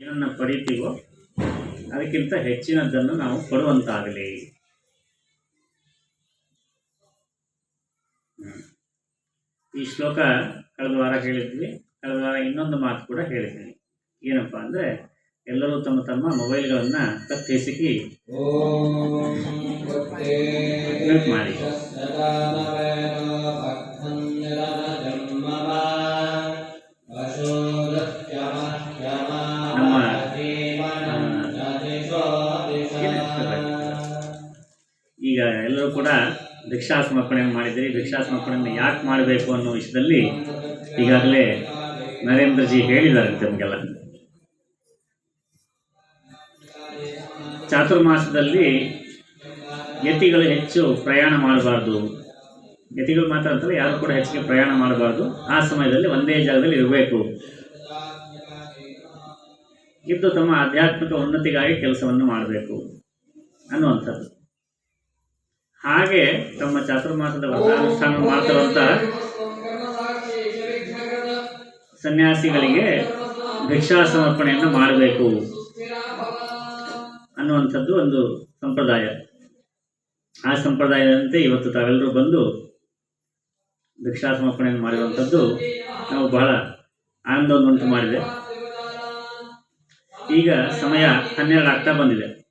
ಏನನ್ನು ಪಡಿತೀವೋ ಅದಕ್ಕಿಂತ ಹೆಚ್ಚಿನದನ್ನು ನಾವು ಕೊಡುವಂತಾಗಲಿ ಈ ಶ್ಲೋಕ ಕಳೆದ ವಾರ ಹೇಳಿದ್ವಿ ಕಳೆದ ವಾರ ಇನ್ನೊಂದು ಮಾತು ಕೂಡ ಹೇಳಿದ್ವಿ ಏನಪ್ಪ ಅಂದರೆ ಎಲ್ಲರೂ ತಮ್ಮ ತಮ್ಮ ಮೊಬೈಲ್ಗಳನ್ನು ಕತ್ತೆಸಿಕಿ ಮಾಡಿ. ಈಗ ಎಲ್ಲರೂ ಕೂಡ ಭಿಕ್ಷಾ ಸಮರ್ಪಣೆಯನ್ನು ಮಾಡಿದ್ದೀರಿ. ಭಿಕ್ಷಾ ಯಾಕೆ ಮಾಡಬೇಕು ಅನ್ನೋ ವಿಷಯದಲ್ಲಿ ಈಗಾಗಲೇ ನರೇಂದ್ರಜಿ ಹೇಳಿದ್ದಾರೆ ತಮಗೆಲ್ಲ ಚಾತುರ್ಮಾಸದಲ್ಲಿ ಯತಿಗಳು ಹೆಚ್ಚು ಪ್ರಯಾಣ ಮಾಡಬಾರ್ದು. ಯತಿಗಳು ಮಾತ್ರ ಅಂತಲ್ಲ, ಯಾರು ಕೂಡ ಹೆಚ್ಚಿಗೆ ಪ್ರಯಾಣ ಮಾಡಬಾರ್ದು. ಆ ಸಮಯದಲ್ಲಿ ಒಂದೇ ಜಾಗದಲ್ಲಿ ಇರಬೇಕು. ಇದ್ದು ತಮ್ಮ ಆಧ್ಯಾತ್ಮಿಕ ಉನ್ನತಿಗಾಗಿ ಕೆಲಸವನ್ನು ಮಾಡಬೇಕು ಅನ್ನುವಂಥದ್ದು. ಹಾಗೆ ತಮ್ಮ ಚಾತುರ್ಮಾಸದ ವ್ರತಾನುಷ್ಠಾನ ಮಾಡ್ತಿರುವಂಥ ಸನ್ಯಾಸಿಗಳಿಗೆ ಭಿಕ್ಷಾ ಸಮರ್ಪಣೆಯನ್ನು ಮಾಡಬೇಕು ಅನ್ನುವಂಥದ್ದು ಒಂದು ಸಂಪ್ರದಾಯ. ಆ ಸಂಪ್ರದಾಯದಂತೆ ಇವತ್ತು ತಾವೆಲ್ಲರೂ ಬಂದು ಭಿಕ್ಷಾ ಸಮರ್ಪಣೆಯನ್ನು ಮಾಡಿರುವಂಥದ್ದು ನಾವು ಬಹಳ ಆನಂದವನ್ನು ಉಂಟು ಮಾಡಿದೆ. ಈಗ ಸಮಯ ಹನ್ನೆರಡು ಆಗ್ತಾ ಬಂದಿದೆ.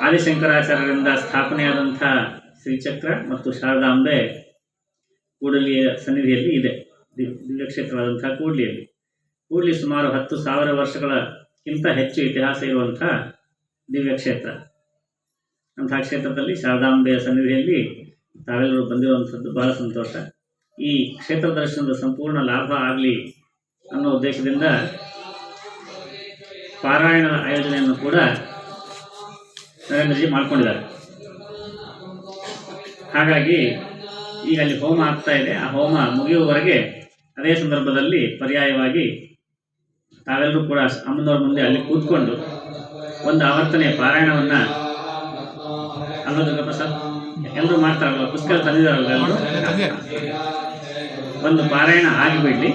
ಆದಿಶಂಕರಾಚಾರ್ಯರಿಂದ ಸ್ಥಾಪನೆಯಾದಂಥ ಶ್ರೀಚಕ್ರ ಮತ್ತು ಶಾರದಾಂಬೆ ಕೂಡಲಿಯ ಸನ್ನಿಧಿಯಲ್ಲಿ ಇದೆ. ದಿವ್- ದಿವ್ಯಕ್ಷೇತ್ರವಾದಂಥ ಕೂಡ್ಲಿಯಲ್ಲಿ. ಕೂಡ್ಲಿ ಸುಮಾರು ಹತ್ತು ಸಾವಿರ ವರ್ಷಗಳಕ್ಕಿಂತ ಹೆಚ್ಚು ಇತಿಹಾಸ ಇರುವಂಥ ದಿವ್ಯಕ್ಷೇತ್ರ. ಅಂತಹ ಕ್ಷೇತ್ರದಲ್ಲಿ ಶಾರದಾಂಬೆಯ ಸನ್ನಿಧಿಯಲ್ಲಿ ತಾವೆಲ್ಲರೂ ಬಂದಿರುವಂಥದ್ದು ಬಹಳ ಸಂತೋಷ. ಈ ಕ್ಷೇತ್ರ ದರ್ಶನದ ಸಂಪೂರ್ಣ ಲಾಭ ಆಗಲಿ ಅನ್ನೋ ಉದ್ದೇಶದಿಂದ ಪಾರಾಯಣದ ಆಯೋಜನೆಯನ್ನು ಕೂಡ ನರೇಂದ್ರಜಿ ಮಾಡ್ಕೊಂಡಿದ್ದಾರೆ. ಹಾಗಾಗಿ ಈಗ ಅಲ್ಲಿ ಹೋಮ ಆಗ್ತಾ ಇದೆ. ಆ ಹೋಮ ಮುಗಿಯುವವರೆಗೆ ಅದೇ ಸಂದರ್ಭದಲ್ಲಿ ಪರ್ಯಾಯವಾಗಿ ತಾವೆಲ್ಲರೂ ಕೂಡ ಅಮ್ಮನವ್ರ ಮುಂದೆ ಅಲ್ಲಿ ಕೂತ್ಕೊಂಡು ಒಂದು ಆವರ್ತನೆ ಪಾರಾಯಣವನ್ನ ಅಲ್ವಾ ದುರ್ಗಾ ಪ್ರಸಾದ್ ಎಲ್ಲರೂ ಮಾಡ್ತಾರಲ್ವ? ಪುಸ್ತಕ ತಂದಿದಾರಲ್ವ ಎಲ್ಲರೂ? ಒಂದು ಪಾರಾಯಣ ಆಗಿಬಿಡ್ಲಿ.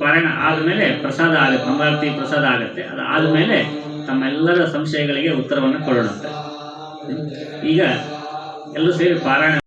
ಪಾರಾಯಣ ಆದಮೇಲೆ ಪ್ರಸಾದ ಆಗುತ್ತೆ ಅಂಬಾರತಿ ಪ್ರಸಾದ ಆಗುತ್ತೆ. ಅದು ಆದಮೇಲೆ ತಮ್ಮೆಲ್ಲರ ಸಂಶಯಗಳಿಗೆ ಉತ್ತರವನ್ನು ಕೊಡೋಣಂತೆ. ಈಗ ಎಲ್ಲರೂ ಸೇರಿ ಪಾರಾಯಣ